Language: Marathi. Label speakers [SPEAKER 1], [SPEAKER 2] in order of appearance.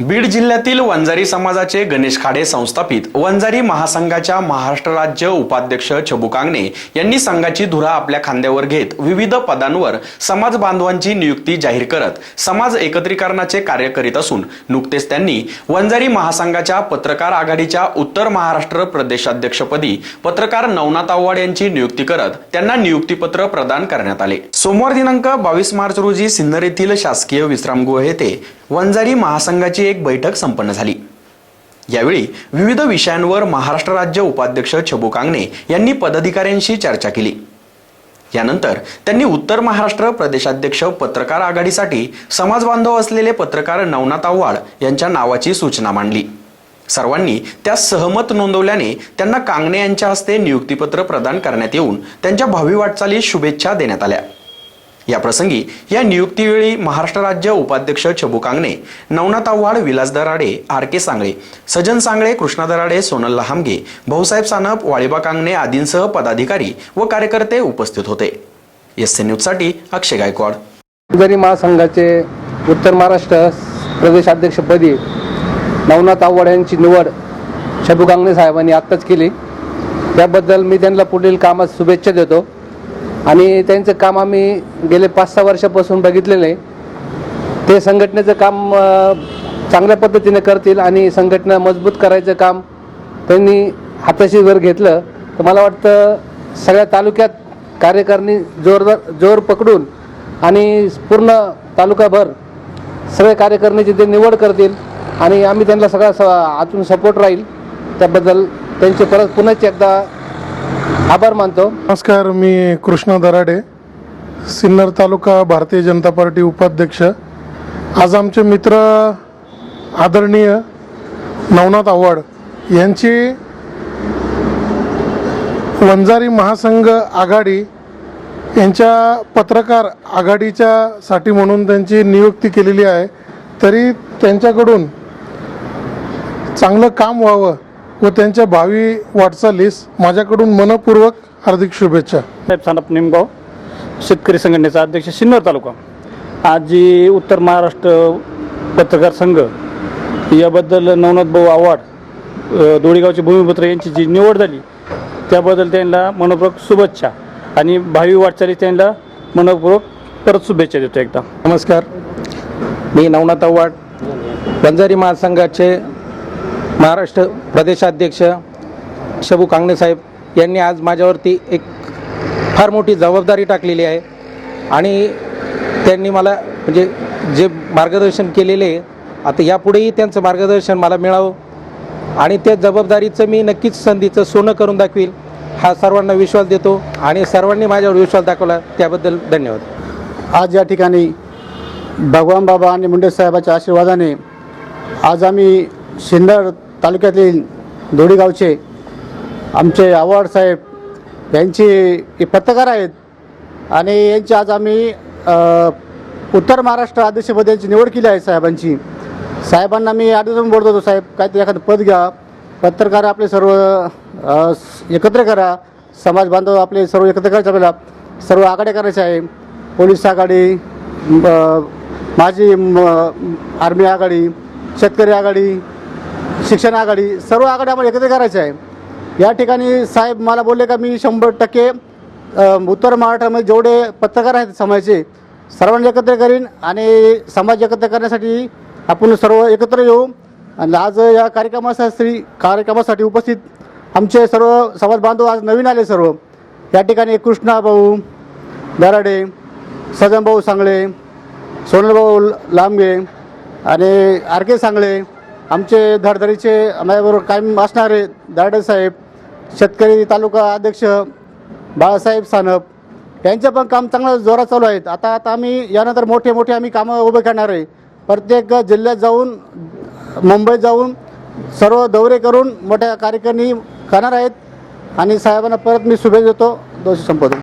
[SPEAKER 1] बीड जिल्ह्यातील वंजारी समाजाचे गणेश खाडे संस्थापित वंजारी महासंघाच्या महाराष्ट्र राज्य उपाध्यक्ष छबू कांगणे यांनी संघाची धुरा आपल्या खांद्यावर घेत विविध पदांवर समाज बांधवांची नियुक्ती जाहीर करत समाज एकत्रीकरणाचे कार्य करीत असून नुकतेच त्यांनी वंजारी महासंघाच्या पत्रकार आघाडीच्या उत्तर महाराष्ट्र प्रदेशाध्यक्षपदी पत्रकार नवनाथ आव्हाड यांची नियुक्ती करत त्यांना नियुक्तीपत्र प्रदान करण्यात आले. सोमवार दिनांक बावीस मार्च रोजी सिन्नर येथील शासकीय विश्रामगृह येथे वंजारी महासंघाची एक बैठक संपन्न झाली. यावेळी विविध विषयांवर महाराष्ट्र राज्य उपाध्यक्ष छबू कांगणे यांनी पदाधिकाऱ्यांशी चर्चा केली. यानंतर त्यांनी उत्तर महाराष्ट्र प्रदेशाध्यक्ष पत्रकार आघाडीसाठी समाज बांधव असलेले पत्रकार नवनाथ आव्हाड यांच्या नावाची सूचना मांडली. सर्वांनी त्यास सहमत नोंदवल्याने त्यांना कांगणे यांच्या हस्ते नियुक्तीपत्र प्रदान करण्यात येऊन त्यांच्या भावी वाटचालीस शुभेच्छा देण्यात आल्या. याप्रसंगी या नियुक्तीवेळी महाराष्ट्र राज्य उपाध्यक्ष छबू कांगणे नवनाथ आव्हाड विलास दराडे आर के सांगळे सजन सांगळे कृष्णा दराडे सोनल लहामगे भाऊसाहेब सानप वाळीबा कांगणे आदींसह पदाधिकारी व कार्यकर्ते उपस्थित होते. एस सी न्यूजसाठी अक्षय गायकवाड.
[SPEAKER 2] जरी महासंघाचे उत्तर महाराष्ट्र प्रदेशाध्यक्षपदी नवनाथ आव्हाड यांची निवड छबू कांगणे साहेबांनी आत्ताच केली. त्याबद्दल मी त्यांना पुढील कामात शुभेच्छा देतो. आणि त्यांचं काम आम्ही गेले पाच सहा वर्षापासून बघितलेलं आहे. ते संघटनेचं काम चांगल्या पद्धतीने करतील आणि संघटना मजबूत करायचं काम त्यांनी हाताशी जर घेतलं तर मला वाटतं सगळ्या तालुक्यात कार्यकारिणी जोरदार जोर पकडून आणि पूर्ण तालुकाभर सगळे कार्यकारिणीची ते निवड करतील आणि आम्ही त्यांना सगळा स आतून सपोर्ट राहील. त्याबद्दल त्यांचे परत पुन्हा एकदा आभार मानतो.
[SPEAKER 3] नमस्कार मी कृष्णा दराडे सिन्नर तालुका भारतीय जनता पार्टी उपाध्यक्ष. आज आमचे मित्र आदरणीय नवनाथ आव्हाड यांची वंजारी महासंघ आघाडी यांच्या पत्रकार आघाडीच्या साठी म्हणून त्यांची नियुक्ती केलेली आहे. तरी त्यांच्याकडून चांगलं काम व्हावं व त्यांच्या भावी वाटचालीस माझ्याकडून मनपूर्वक हार्दिक शुभेच्छा.
[SPEAKER 4] साहेब सानप निमगाव शेतकरी संघटनेचा अध्यक्ष सिन्नर तालुका. आज जी उत्तर महाराष्ट्र पत्रकार संघ याबद्दल नवनाथ भाऊ आव्हाड दोडीगावचे भूमिपुत्र यांची जी निवड झाली त्याबद्दल त्यांना मनपूर्वक शुभेच्छा आणि भावी वाटचाली त्यांना मनपूर्वक परत शुभेच्छा देतो एकदा.
[SPEAKER 2] नमस्कार. मी नवनाथ आव्हाड बंजारी महासंघाचे महाराष्ट्र प्रदेशाध्यक्ष शबू कांगणे साहेब यांनी आज माझ्यावरती एक फार मोठी जबाबदारी टाकलेली आहे. आणि त्यांनी मला म्हणजे जे मार्गदर्शन केलेले आहे आता यापुढेही त्यांचं मार्गदर्शन मला मिळावं. आणि त्या जबाबदारीचं मी नक्कीच संधीचं सोनं करून दाखवील हा सर्वांना विश्वास देतो आणि सर्वांनी माझ्यावर विश्वास दाखवला त्याबद्दल धन्यवाद.
[SPEAKER 5] आज या ठिकाणी भगवान बाबा आणि मुंडे साहेबाच्या आशीर्वादाने आज आम्ही सिन्नर तालुक्यातील दोडीगावचे आमचे आव्हाड साहेब यांची पत्रकार आहेत आणि यांची आज आम्ही उत्तर महाराष्ट्र अध्यक्षपदी यांची निवड केली आहे साहेबांची. साहेबांना मी आधीच बोलत होतो साहेब काहीतरी एखादं पद घ्या पत्रकार आपले सर्व एकत्र करा समाज बांधव आपले सर्व एकत्र करायचे आपल्याला सर्व आघाड्या करायच्या आहे पोलीस आघाडी म- माझी आर्मी आघाडी शेतकरी आघाडी शिक्षण आघाडी सर्व आघाडी आम्हाला एकत्र करायचं आहे. या ठिकाणी साहेब मला बोलले का मी शंभर टक्के उत्तर महाराष्ट्रामध्ये जेवढे पत्रकार आहेत समाजाचे सर्वांना एकत्र करीन आणि समाज एकत्र करण्यासाठी आपण सर्व एकत्र येऊ. आणि आज या कार्यक्रमासाठी कार्यक्रमासाठी उपस्थित आमचे सर्व समाज बांधव आज नवीन आले सर्व. या ठिकाणी कृष्णा भाऊ दराडे सजन भाऊ सांगळे सोनलभाऊ लांबगे आणि आर के सांगळे आमचे धडधडीचे माझ्याबरोबर कायम असणारे दाडे साहेब शेतकरी तालुका अध्यक्ष बाळासाहेब सानप यांचं पण काम चांगलं जोरात चालू आहेत. आता आता आम्ही यानंतर मोठे मोठे आम्ही कामं उभे करणार आहे. प्रत्येक जिल्ह्यात जाऊन मुंबईत जाऊन सर्व दौरे करून मोठ्या कार्यक्रमी करणार आहेत. आणि साहेबांना परत मी शुभेच्छा देतो. दोषी संपवतो.